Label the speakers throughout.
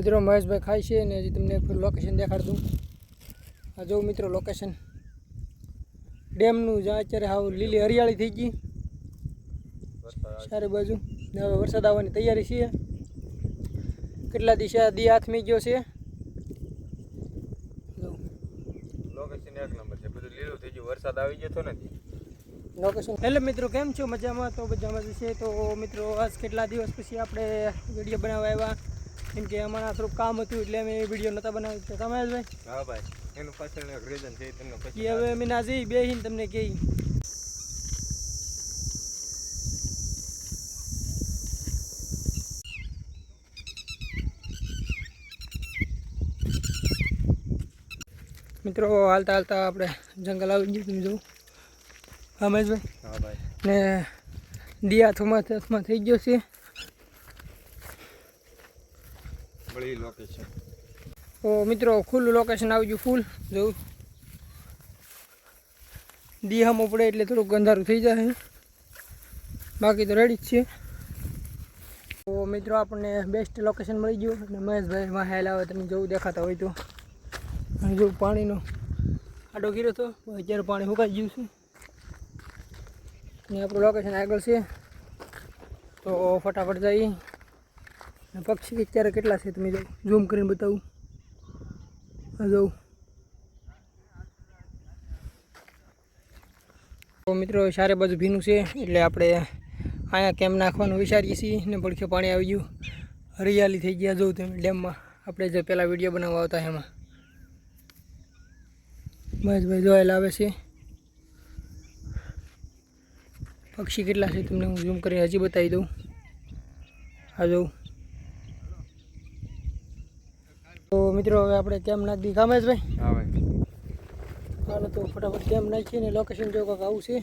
Speaker 1: મિત્રો મહેશભાઈ ખાય છે ને હજી તમને લોકેશન દેખાડ દઉં. આ જોઉં મિત્રો લોકેશન ડેમનું જ્યાં અત્યારે હાવ લીલી હરિયાળી થઈ ગઈ. સારી બાજુ. હવે વરસાદ આવવાની તૈયારી છે કેટલા આ દી હાથમી ગયો છે?
Speaker 2: લોકેશન એક નંબર છે. બધું લીલું થઈ ગયું. વરસાદ આવી ગયો નથી.
Speaker 1: લોકેશન હેલો મિત્રો કેમ છો? મજામાં? તો મજામાં જ છે. તો મિત્રો આજ કેટલા દિવસ પછી આપણે વીડિયો બનાવવા આવ્યા? કેમ કે અમારા થોડુંક કામ હતું એટલે અમે વીડિયો નહોતા બનાવી તો તમે જ ભાઈ?
Speaker 2: હા ભાઈ. એનું પાછળ એક રીઝન છે તમને પછી
Speaker 1: હવે અમે ના જઈ બેહીને તમને કહી મિત્રો હાલતા હાલતા આપણે જંગલ આવી ગયું તમે જોવું હા મહેશભાઈ?
Speaker 2: હા ભાઈ.
Speaker 1: ને દિયા થોમાં થઈ ગયો છે.
Speaker 2: બળી લોકેશન
Speaker 1: ઓ મિત્રો, ખુલ્લું લોકેશન આવી ગયું ફૂલ જોઉં દિહામાં પડે એટલે થોડુંક અંધારું થઈ જાય બાકી તો રેડી જ છે. તો મિત્રો, આપણને બેસ્ટ લોકેશન મળી ગયું. અને મહેશભાઈ માં હેલ આવે, તમે જોવું દેખાતા હોય તો. જોવું પાણીનો આડો ગીરો હતો અત્યારે પાણી સુકાઈ ગયું છે. ને આપણું લોકેશન આગળ છે. તો ફટાફટ જઈએ. અને પક્ષી અત્યારે કેટલા છે તમે જો ઝૂમ કરીને બતાવું. જોઉં તો મિત્રો સારે બાજુ ભીનું છે, એટલે આપણે અહીંયા કેમ નાખવાનું વિચારીએ છીએ, ને પડખે પાણી આવી ગયું. હરિયાળી થઈ ગયા જોઉં તમે ડેમમાં. આપણે જે પહેલાં વીડિયો બનાવવા આવતા એમાં. મહેશભાઈ જોયેલા આવે છે. પક્ષી કેટલા છે તમને હું ઝૂમ કરીને હજી બતાવી દઉં. આ જોઉં તો મિત્રો હવે આપણે કેમ નાખી દી કામે જ ભાઈ?
Speaker 2: હા ભાઈ.
Speaker 1: ચાલો તો ફટાફટ કેમ નાખીએ ને લોકેશન જો કાંક આવું છે.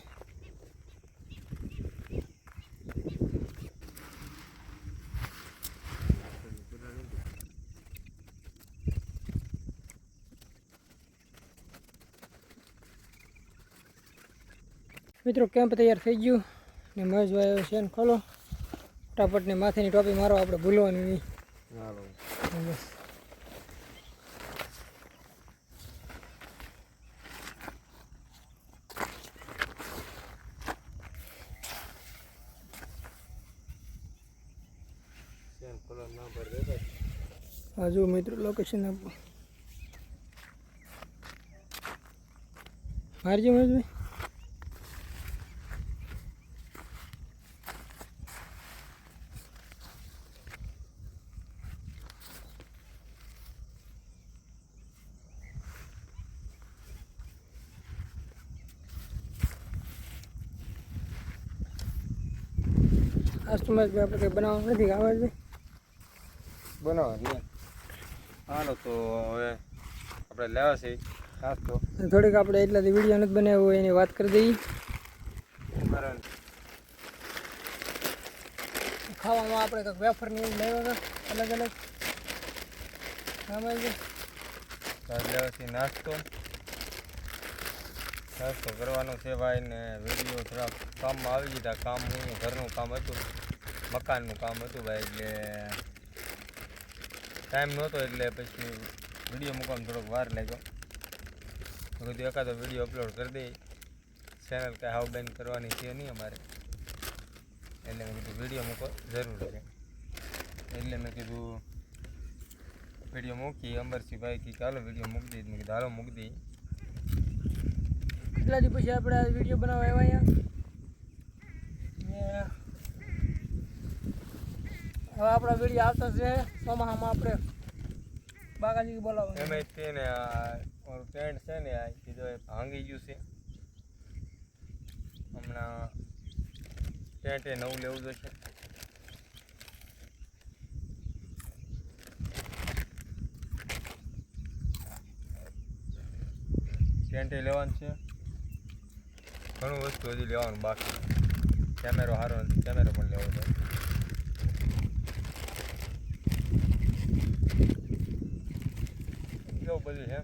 Speaker 1: મિત્રો કેમ્પ તૈયાર થઈ ગયું ને મહેશભાઈ છે શેન ખોલો. ફટાફટ ને માથેની ટોપી મારો આપણે ભૂલવાની નહીં. બસ
Speaker 2: સેમ કલર ના પર દેખાય
Speaker 1: આ જો મિત્રો લોકેશન આપો. મારજો આજ તો આપણે કંઈ બનાવવાનું નથી આવે છે
Speaker 2: બનાવવાનું હાલો તો હવે આપણે લેવા છે. નાસ્તો
Speaker 1: થોડીક આપણે એટલાથી વીડિયો નથી બનાવ્યો એની વાત કરી દઈએ. ખાવામાં આપણે કંઈક વેફરની એવું લેવો હતા અલગ અલગ.
Speaker 2: લેવા છે નાસ્તો. નાસ્તો કરવાનો છે ભાઈ ને વીડિયો થોડા કામમાં આવી ગયા કામ હું ઘરનું કામ હતું મકાનનું કામ હતું ભાઈ એટલે ટાઈમ નહોતો એટલે પછી વીડિયો મૂકવામાં થોડોક વાર લાગ્યો. કીધું એકાદો વીડિયો અપલોડ કરી દઈ ચેનલ કાંઈ હાવ બેન કરવાની છે નહીં અમારે. એટલે મેં કીધું વીડિયો મૂકો જરૂર છે. એટલે મેં કીધું વીડિયો મૂકી અંબરસિંહભાઈ કે ચાલો વીડિયો મૂકી દઈએ. મેં કીધું હાલો મૂકી દઈએ.
Speaker 1: કેટલા દી પછી આપણે વીડિયો બનાવવા આવ્યા અહીંયા? હવે આપણા વીડિયો આવતા છે ચોમાસામાં આપણે બાગાજી બોલાવો.
Speaker 2: એમ તે ને મારું પેન્ટ છે ને, આ કીધું એ ભાંગી ગયું છે. હમણાં પેન્ટ નવું લેવું જોઈશે પેન્ટ લેવાનું છે. ઘણું વસ્તુ હજી લેવાનું બાકી કેમેરો સારો નથી, કેમેરો પણ લેવો છે કેવું બધું છે.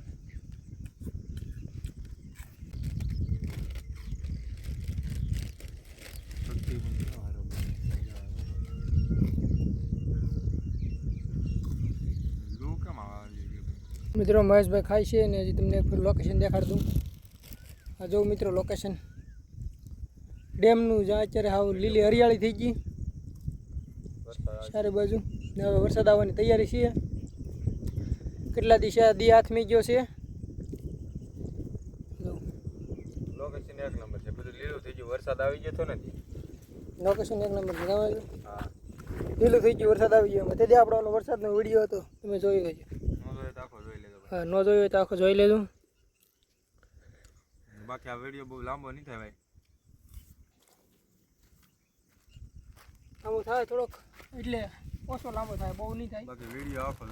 Speaker 1: મિત્રો મહેશભાઈ ખાય છે ને હજી તમને એક લોકેશન દેખાડ. દઉં આ જોઉં મિત્રો લોકેશન ડેમનું જ્યાં અત્યારે હાવ લીલી હરિયાળી થઈ ગઈ. ચારે બાજુ. ને હવે વરસાદ આવવાની તૈયારી છે કેટલા આ દી હાથમી ગયો છે?
Speaker 2: લોકેશન એક નંબર છે. બધું લીલું થઈ ગયું. વરસાદ આવી ગયો હતો ને
Speaker 1: લોકેશન એક નંબર
Speaker 2: હા.
Speaker 1: લીલું થઈ ગયું વરસાદ આવી ગયો તેથી આપણો ઓલો વરસાદનો વીડિયો હતો. તમે
Speaker 2: તો જોઈ લેજો
Speaker 1: હા ન જોયો હોય તો આખો જોઈ લેજો.
Speaker 2: બાકી આ વીડિયો બહુ લાંબો નહીં થાય ભાઈ.
Speaker 1: આવું થાય થોડોક. એટલે ઓછો લાંબો થાય બહુ નહીં થાય.
Speaker 2: બાકી વીડિયો આખો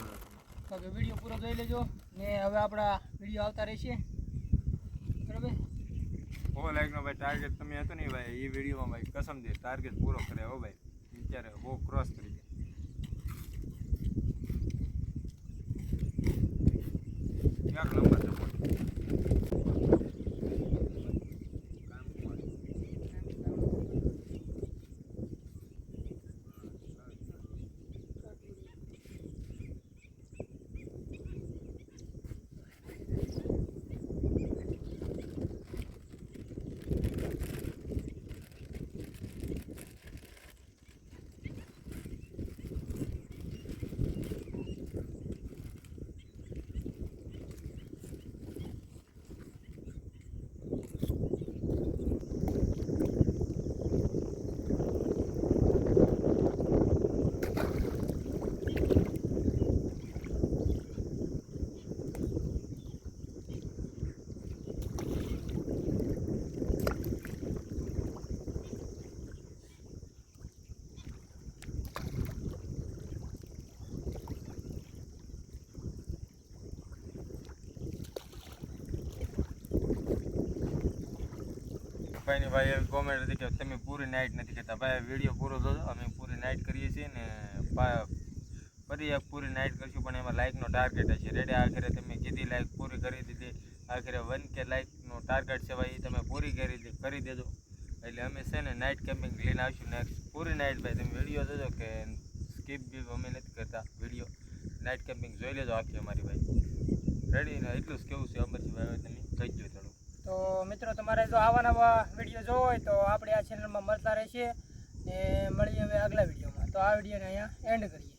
Speaker 2: જોજો
Speaker 1: કે વીડિયો પૂરો જોઈ લેજો ને હવે આપણા વીડિયો આવતા રહેશે. બરાબર?
Speaker 2: ઓ લાઈક નો ભાઈ ટાર્ગેટ તમે હતો ને ભાઈ એ વિડીયોમાં ભાઈ કસમ દે ટાર્ગેટ પૂરો કરે હો ભાઈ. અત્યારે બહુ ક્રોસ કરી દે. એક નંબર સપોર્ટ ભાઈની ભાઈ એવી કોમેન્ટ હતી કે તમે પૂરી નાઇટ નથી કરતા. ભાઈ વીડિયો પૂરો જોજો. અમે પૂરી નાઇટ કરીએ છીએ ને ફરી એક પૂરી નાઇટ કરીશું, પણ એમાં લાઇકનો ટાર્ગેટ હશે. રેડી આખરે તમે કીધી લાઇક પૂરી કરી દીધી. આખરે વન કે લાઇકનો ટાર્ગેટ છે ભાઈ, એ તમે પૂરી કરી દીધી કરી દેજો. એટલે અમે છે ને નાઇટ કેમ્પિંગ લઈને આવીશું નેક્સ્ટ પૂરી નાઇટ ભાઈ, તમે વીડિયો જોજો કે સ્કીપ બી અમે નથી કરતા વીડિયો નાઇટ કેમ્પિંગ જોઈ લેજો આખી અમારી ભાઈ. રેડી ને એટલું જ કેવું છે, અમરજી ભાઈ તમે કહી દો
Speaker 1: તો મિત્રો, તમારે જો આવા નવા વીડિયો જોવો હોય તો આપણે આ ચેનલમાં મળતા રહેશે ને મળીએ હવે આગલા વિડીયોમાં. તો આ વિડીયોને અહીંયા એન્ડ કરીએ.